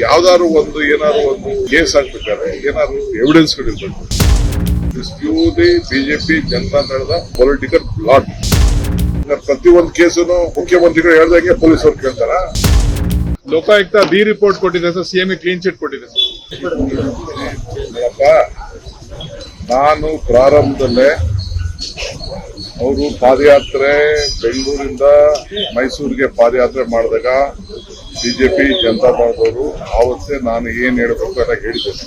ಯಾವ್ದಾದ್ರು ಒಂದು ಏನಾದ್ರು ಒಂದು ಕೇಸ್ ಹಾಕ್ಬೇಕಾದ್ರೆ ಏನಾದ್ರು evidence this purely BJP Janata ನಡೆದ ಪೊಲಿಟಿಕಲ್ ಬ್ಲಾಟ್ ಪ್ರತಿ ಒಂದು ಕೇಸನ್ನು ಮುಖ್ಯಮಂತ್ರಿಗಳು ಹೇಳ್ದಂಗೆ ಪೊಲೀಸರು ಕೇಳ್ತಾರ? ಲೋಕಾಯುಕ್ತ ಬಿ ರಿಪೋರ್ಟ್ ಕೊಟ್ಟಿದೆ ಸರ್ ಸಿಎಂ ಕ್ಲೀನ್ ಚಿಟ್ ಕೊಟ್ಟಿದೆ ಸರ್. ನಾನು ಪ್ರಾರಂಭದಲ್ಲೇ ಅವರು ಪಾದಯಾತ್ರೆ ಬೆಂಗಳೂರಿಂದ ಮೈಸೂರಿಗೆ ಪಾದಯಾತ್ರೆ ಮಾಡಿದಾಗ ಬಿಜೆಪಿ, ಜನತಾ ಪಾರ್ಟಿಯವರು ಆವತ್ತೇ ನಾನು ಏನ್ ಹೇಳಬೇಕು ಅಂತ ಹೇಳಿದ್ದೇನೆ.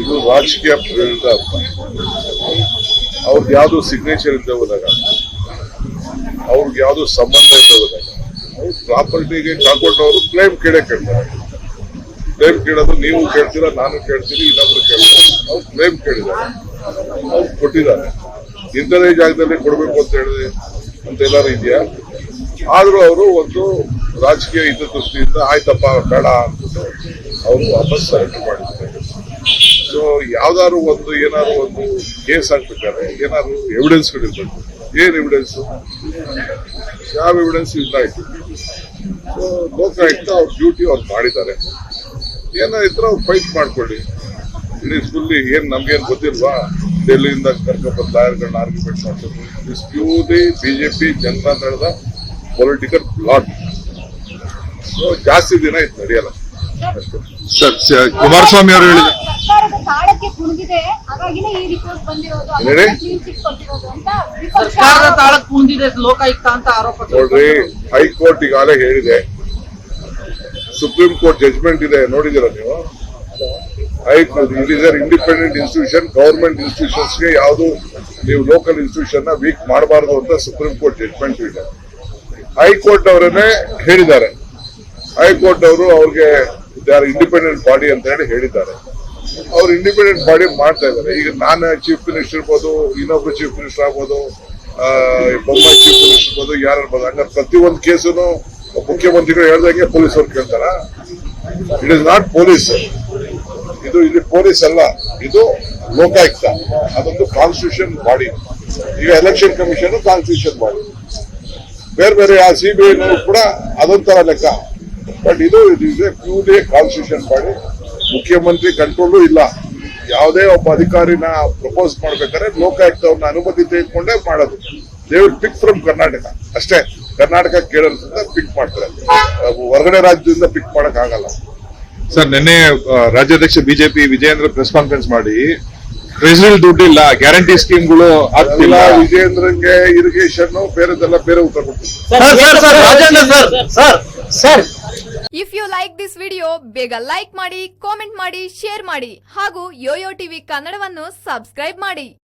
ಇದು ರಾಜಕೀಯ ಪ್ರೇರಿತ ಅರ್ಥ. ಅವ್ರದ್ದು ಯಾವುದು ಸಿಗ್ನೇಚರ್ ಇದ್ದ ಹೋದಾಗ, ಅವ್ರಿಗೆ ಯಾವುದು ಸಂಬಂಧ ಇದ್ದ ಹೋದಾಗ, ಅವ್ರು ಪ್ರಾಪರ್ಟಿಗೆ ಕಾಕೊಂಡವರು ಕ್ಲೇಮ್ ಕೇಳೇ ಕೇಳ್ತಾರೆ. ಕ್ಲೇಮ್ ಕೇಳೋದು ನೀವು ಕೇಳ್ತೀರಾ, ನಾನು ಕೇಳ್ತೀನಿ, ಇನ್ನೊಬ್ರು ಕೇಳ್ತಾರೆ. ಅವ್ರು ಕ್ಲೇಮ್ ಕೇಳಿದ್ದಾರೆ. ಅವ್ರು ಕೊಟ್ಟಿದ್ದಾರೆ. ಇಂಥದೇ ಜಾಗದಲ್ಲಿ ಕೊಡಬೇಕು ಅಂತ ಹೇಳಿದೆ ಅಂತ ಎಲ್ಲರೂ ಇದೆಯಾ? ಆದರೂ ಅವರು ಒಂದು ರಾಜಕೀಯ ಹಿತದೃಷ್ಟಿಯಿಂದ ಆಯ್ತಪ್ಪ, ಬೇಡ ಅಂತ ಅವರು ವಾಪಸ್ ಸರೆಂಡರ್ ಮಾಡಿದ್ದಾರೆ. ಸೊ ಯಾವ್ದಾದ್ರು ಒಂದು ಏನಾದ್ರು ಒಂದು ಕೇಸ್ ಹಾಕ್ಬೇಕಾದ್ರೆ ಏನಾದ್ರು ಎವಿಡೆನ್ಸ್ ಗಳಿರ್ಬೇಕು ಏನ್ ಎವಿಡೆನ್ಸ್ ಯಾವ ಎವಿಡೆನ್ಸ್ ಇಲ್ಲ ಆಯ್ತು ಸೊ ಲೋಕಾಯುಕ್ತ ಅವ್ರ ಡ್ಯೂಟಿ ಅವ್ರು ಮಾಡಿದ್ದಾರೆ. ಏನಾದ್ರು ಅವ್ರು ಫೈಟ್ ಮಾಡ್ಕೊಳ್ಳಿ. ಇಡೀ ಫುಲ್ಲಿ ಏನ್ ನಮ್ಗೇನು ಗೊತ್ತಿಲ್ವಾ? ಡೆಲ್ಲಿಯಿಂದ ಕರ್ಕೊಂಡ್ಬಂದು ಲಾಯರ್ಗಳನ್ನ ಆರ್ಗ್ಯುಮೆಂಟ್ ಮಾಡ್ತಾರೆ ಇಸ್ ಪ್ಯೂರ್ಲಿ ಬಿಜೆಪಿ ಜನತಾ ದಳದ ಪೊಲಿಟಿಕಲ್ ಬ್ಲಾಕ್ ಸೊ ಜಾಸ್ತಿ ದಿನ ಇತ್ತು ನಡೆಯಲ್ಲ. ಸರ್ ಕುಮಾರಸ್ವಾಮಿ ಅವರು ಹೇಳಿದ ಸರ್ಕಾರದ ತಾಳಕ್ಕೆ ಕುಣಿದಿದೆ ಹಾಗಾಗಿನೇ ಈ ರಿಪೋರ್ಟ್ ಬಂದಿರೋದು ಹೇಳಿ? ಕ್ಲೀನ್ ಚಿಟ್ ಕೊಟ್ಟಿರೋದು ಅಂತ ವಿಪಕ್ಷ ಸರ್ಕಾರದ ತಾಳಕ್ಕೆ ಕುಂದಿದೆ ಲೋಕಾಯುಕ್ತ ಅಂತ ಆರೋಪ ನೋಡ್ರಿ ಹೈಕೋರ್ಟ್ ಈಗಾಗಲೇ ಹೇಳಿದೆ. ಸುಪ್ರೀಂ ಕೋರ್ಟ್ ಜಜ್ಮೆಂಟ್ ಇದೆ ನೋಡಿದಿರ ನೀವು? High court it independent institution government ಇನ್ಸ್ಟಿಟ್ಯೂಷನ್ಸ್ಗೆ ಯಾವುದು ನೀವು ಲೋಕಲ್ ಇನ್ಸ್ಟಿಟ್ಯೂಷನ್ ವೀಕ್ ಮಾಡಬಾರದು ಅಂತ ಸುಪ್ರೀಂ ಕೋರ್ಟ್ ಜಡ್ಜ್ಮೆಂಟ್ ಇದೆ. ಹೈಕೋರ್ಟ್ ಅವರನ್ನೇ ಹೇಳಿದ್ದಾರೆ. ಹೈಕೋರ್ಟ್ ಅವರು ಅವ್ರಿಗೆ ಇಂಡಿಪೆಂಡೆಂಟ್ ಬಾಡಿ ಅಂತ ಹೇಳಿ ಹೇಳಿದ್ದಾರೆ. ಅವ್ರು ಇಂಡಿಪೆಂಡೆಂಟ್ ಬಾಡಿ ಮಾಡ್ತಾ ಇದ್ದಾರೆ. ಈಗ ನಾನು ಚೀಫ್ ಮಿನಿಸ್ಟರ್ ಇರ್ಬೋದು, ಇನ್ನೊಬ್ರು ಚೀಫ್ ಮಿನಿಸ್ಟರ್ ಆಗ್ಬೋದು ಬೊಮ್ಮಾಯಿ ಚೀಫ್ ಮಿನಿಸ್ಟರ್ ಇರ್ಬೋದು, ಯಾರು ಇರ್ಬೋದು, ಹಂಗಾರೆ ಒಂದು ಕೇಸನ್ನು ಮುಖ್ಯಮಂತ್ರಿಗಳು ಹೇಳ್ದಂಗೆ ಪೊಲೀಸವ್ರು ಕೇಳ್ತಾರ? ಇಟ್ ಇಸ್ ನಾಟ್ ಪೊಲೀಸ್ ಇದು ಇಲ್ಲಿ ಪೊಲೀಸ್ ಅಲ್ಲ, ಇದು ಲೋಕಾಯುಕ್ತ. ಅದೊಂದು ಕಾನ್ಸ್ಟಿಟ್ಯೂಷನ್ ಬಾಡಿ ಈಗ ಎಲೆಕ್ಷನ್ ಕಮಿಷನ್ ಕಾನ್ಸ್ಟಿಟ್ಯೂಷನ್ ಬಾಡಿ ಬೇರೆ ಬೇರೆ ಆ ಸಿ ಬಿ ಐ ಕೂಡ ಅದೊಂಥರ ಲೆಕ್ಕ. ಬಟ್ ಇದು ಇದು ಪ್ಯೂರ್ಲಿ ಕಾನ್ಸ್ಟಿಟ್ಯೂಷನ್ ಬಾಡಿ ಮುಖ್ಯಮಂತ್ರಿ ಕಂಟ್ರೋಲು ಇಲ್ಲ. ಯಾವುದೇ ಒಬ್ಬ ಅಧಿಕಾರಿನ ಪ್ರಪೋಸ್ ಮಾಡ್ಬೇಕಾದ್ರೆ ಲೋಕಾಯುಕ್ತವನ್ನ ಅನುಮತಿ ತೆಗೆದುಕೊಂಡೇ ಮಾಡೋದು. ದೇ ಪಿಕ್ ಫ್ರಮ್ ಕರ್ನಾಟಕ ಅಷ್ಟೇ. ಕರ್ನಾಟಕ ಕೇಳೋದ್ರಿಂದ ಪಿಕ್ ಮಾಡ್ತಾರೆ. ಹೊರಗಡೆ ರಾಜ್ಯದಿಂದ ಪಿಕ್ ಮಾಡೋಕ್ಕಾಗಲ್ಲ. ಸರ್ ನಿನ್ನೆ ರಾಜ್ಯಾಧ್ಯಕ್ಷ ಬಿಜೆಪಿ ವಿಜಯೇಂದ್ರ ಪ್ರೆಸ್ ಕಾನ್ಫರೆನ್ಸ್ ಮಾಡಿ ಟ್ರೆಜರಿ ದುಡ್ಡಿಲ್ಲ ಗ್ಯಾರಂಟಿ ಸ್ಕೀಮ್ಗಳು ಆಗ್ತಿಲ್ಲ. ವಿಜಯೇಂದ್ರಂಗೆ ವಿಜೇಂದ್ರಂಗೆ ಇರಿಗೇಷನ್ ಬೇರೆದೆಲ್ಲ ಬೇರೆ ಉತ್ತರ ಕೊಡ್ತೀವಿ. Sir sir sir Rajanna sir sir sir. If you like this video ಬೇಗ ಲೈಕ್ ಮಾಡಿ ಕಾಮೆಂಟ್ ಮಾಡಿ ಶೇರ್ ಮಾಡಿ ಹಾಗೂ ಯೋಯೋ ಟಿವಿ ಕನ್ನಡವನ್ನು ಸಬ್ಸ್ಕ್ರೈಬ್ ಮಾಡಿ.